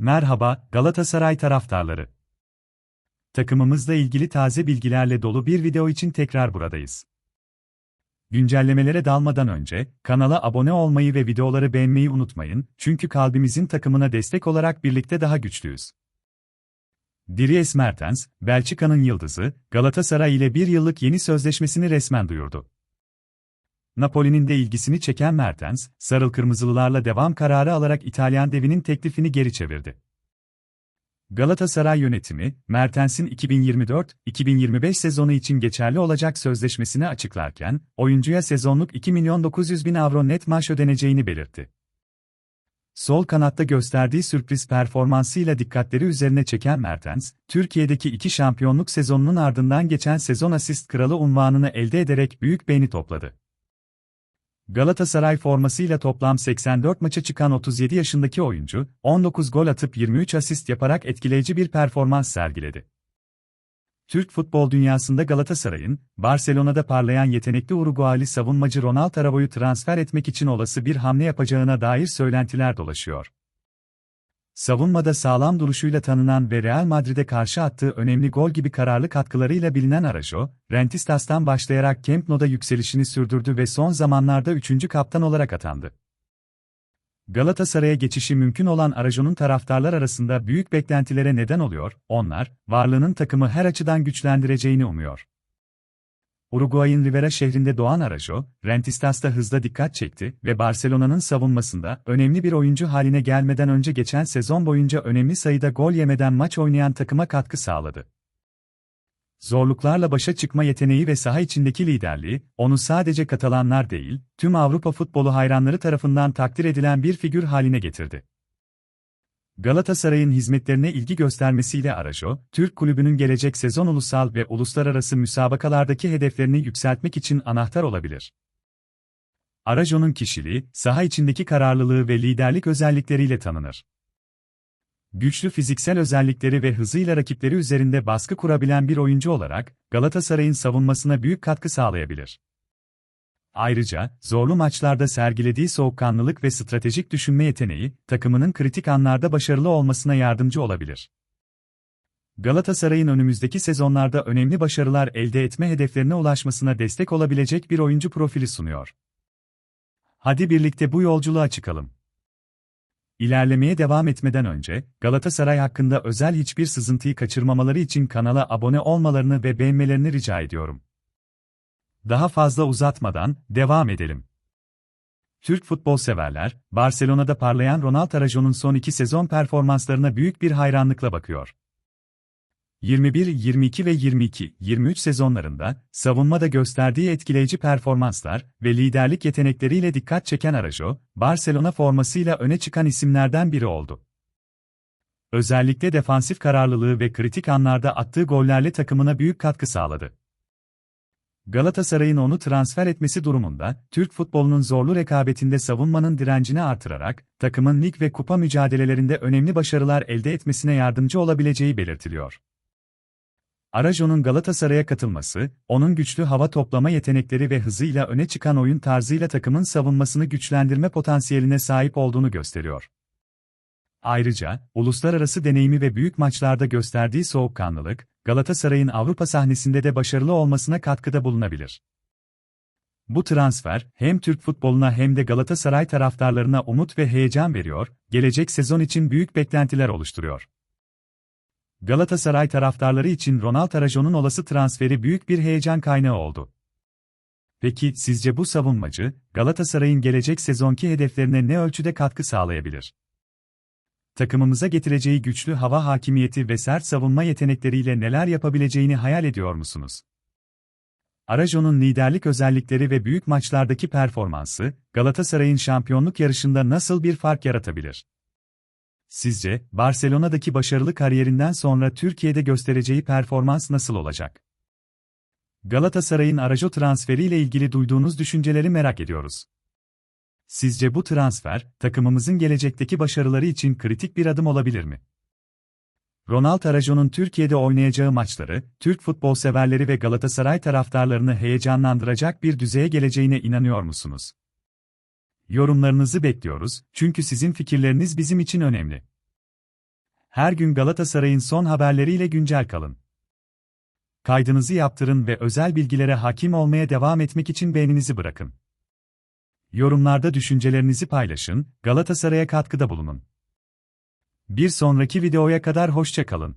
Merhaba, Galatasaray taraftarları. Takımımızla ilgili taze bilgilerle dolu bir video için tekrar buradayız. Güncellemelere dalmadan önce, kanala abone olmayı ve videoları beğenmeyi unutmayın, çünkü kalbimizin takımına destek olarak birlikte daha güçlüyüz. Dries Mertens, Belçika'nın yıldızı, Galatasaray ile bir yıllık yeni sözleşmesini resmen duyurdu. Napoli'nin de ilgisini çeken Mertens, sarıl kırmızılılarla devam kararı alarak İtalyan devinin teklifini geri çevirdi. Galatasaray yönetimi, Mertens'in 2024-2025 sezonu için geçerli olacak sözleşmesini açıklarken, oyuncuya sezonluk 2 milyon 900 bin avro net maaş ödeneceğini belirtti. Sol kanatta gösterdiği sürpriz performansıyla dikkatleri üzerine çeken Mertens, Türkiye'deki iki şampiyonluk sezonunun ardından geçen sezon asist kralı unvanını elde ederek büyük beğeni topladı. Galatasaray formasıyla toplam 84 maça çıkan 37 yaşındaki oyuncu, 19 gol atıp 23 asist yaparak etkileyici bir performans sergiledi. Türk futbol dünyasında Galatasaray'ın, Barcelona'da parlayan yetenekli Uruguaylı savunmacı Ronald Arabo'yu transfer etmek için olası bir hamle yapacağına dair söylentiler dolaşıyor. Savunmada sağlam duruşuyla tanınan ve Real Madrid'e karşı attığı önemli gol gibi kararlı katkılarıyla bilinen Arajo, Rentistas'tan başlayarak Camp Nou'da yükselişini sürdürdü ve son zamanlarda 3. kaptan olarak atandı. Galatasaray'a geçişi mümkün olan Arajo'nun taraftarlar arasında büyük beklentilere neden oluyor, onlar, varlığının takımı her açıdan güçlendireceğini umuyor. Uruguay'ın Rivera şehrinde doğan Arajo, Rentistas'ta hızla dikkat çekti ve Barcelona'nın savunmasında önemli bir oyuncu haline gelmeden önce geçen sezon boyunca önemli sayıda gol yemeden maç oynayan takıma katkı sağladı. Zorluklarla başa çıkma yeteneği ve saha içindeki liderliği, onu sadece Katalanlar değil, tüm Avrupa futbolu hayranları tarafından takdir edilen bir figür haline getirdi. Galatasaray'ın hizmetlerine ilgi göstermesiyle Arajo, Türk kulübünün gelecek sezon ulusal ve uluslararası müsabakalardaki hedeflerini yükseltmek için anahtar olabilir. Arajo'nun kişiliği, saha içindeki kararlılığı ve liderlik özellikleriyle tanınır. Güçlü fiziksel özellikleri ve hızıyla rakipleri üzerinde baskı kurabilen bir oyuncu olarak, Galatasaray'ın savunmasına büyük katkı sağlayabilir. Ayrıca, zorlu maçlarda sergilediği soğukkanlılık ve stratejik düşünme yeteneği, takımının kritik anlarda başarılı olmasına yardımcı olabilir. Galatasaray'ın önümüzdeki sezonlarda önemli başarılar elde etme hedeflerine ulaşmasına destek olabilecek bir oyuncu profili sunuyor. Hadi birlikte bu yolculuğa çıkalım. İlerlemeye devam etmeden önce, Galatasaray hakkında özel hiçbir sızıntıyı kaçırmamaları için kanala abone olmalarını ve beğenmelerini rica ediyorum. Daha fazla uzatmadan, devam edelim. Türk futbol severler, Barcelona'da parlayan Ronald Arajo'nun son iki sezon performanslarına büyük bir hayranlıkla bakıyor. 21, 22 ve 22, 23 sezonlarında savunmada gösterdiği etkileyici performanslar ve liderlik yetenekleriyle dikkat çeken Arajo, Barcelona formasıyla öne çıkan isimlerden biri oldu. Özellikle defansif kararlılığı ve kritik anlarda attığı gollerle takımına büyük katkı sağladı. Galatasaray'ın onu transfer etmesi durumunda, Türk futbolunun zorlu rekabetinde savunmanın direncini artırarak, takımın lig ve kupa mücadelelerinde önemli başarılar elde etmesine yardımcı olabileceği belirtiliyor. Arajo'nun Galatasaray'a katılması, onun güçlü hava toplama yetenekleri ve hızıyla öne çıkan oyun tarzıyla takımın savunmasını güçlendirme potansiyeline sahip olduğunu gösteriyor. Ayrıca, uluslararası deneyimi ve büyük maçlarda gösterdiği soğukkanlılık, Galatasaray'ın Avrupa sahnesinde de başarılı olmasına katkıda bulunabilir. Bu transfer, hem Türk futboluna hem de Galatasaray taraftarlarına umut ve heyecan veriyor, gelecek sezon için büyük beklentiler oluşturuyor. Galatasaray taraftarları için Ronald Arajo'nun olası transferi büyük bir heyecan kaynağı oldu. Peki sizce bu savunmacı, Galatasaray'ın gelecek sezonki hedeflerine ne ölçüde katkı sağlayabilir? Takımımıza getireceği güçlü hava hakimiyeti ve sert savunma yetenekleriyle neler yapabileceğini hayal ediyor musunuz? Arajo'nun liderlik özellikleri ve büyük maçlardaki performansı, Galatasaray'ın şampiyonluk yarışında nasıl bir fark yaratabilir? Sizce, Barcelona'daki başarılı kariyerinden sonra Türkiye'de göstereceği performans nasıl olacak? Galatasaray'ın Arajo transferiyle ilgili duyduğunuz düşünceleri merak ediyoruz. Sizce bu transfer, takımımızın gelecekteki başarıları için kritik bir adım olabilir mi? Ronald Arajo'nun Türkiye'de oynayacağı maçları, Türk futbol severleri ve Galatasaray taraftarlarını heyecanlandıracak bir düzeye geleceğine inanıyor musunuz? Yorumlarınızı bekliyoruz, çünkü sizin fikirleriniz bizim için önemli. Her gün Galatasaray'ın son haberleriyle güncel kalın. Kaydınızı yaptırın ve özel bilgilere hakim olmaya devam etmek için beğeninizi bırakın. Yorumlarda düşüncelerinizi paylaşın, Galatasaray'a katkıda bulunun. Bir sonraki videoya kadar hoşça kalın.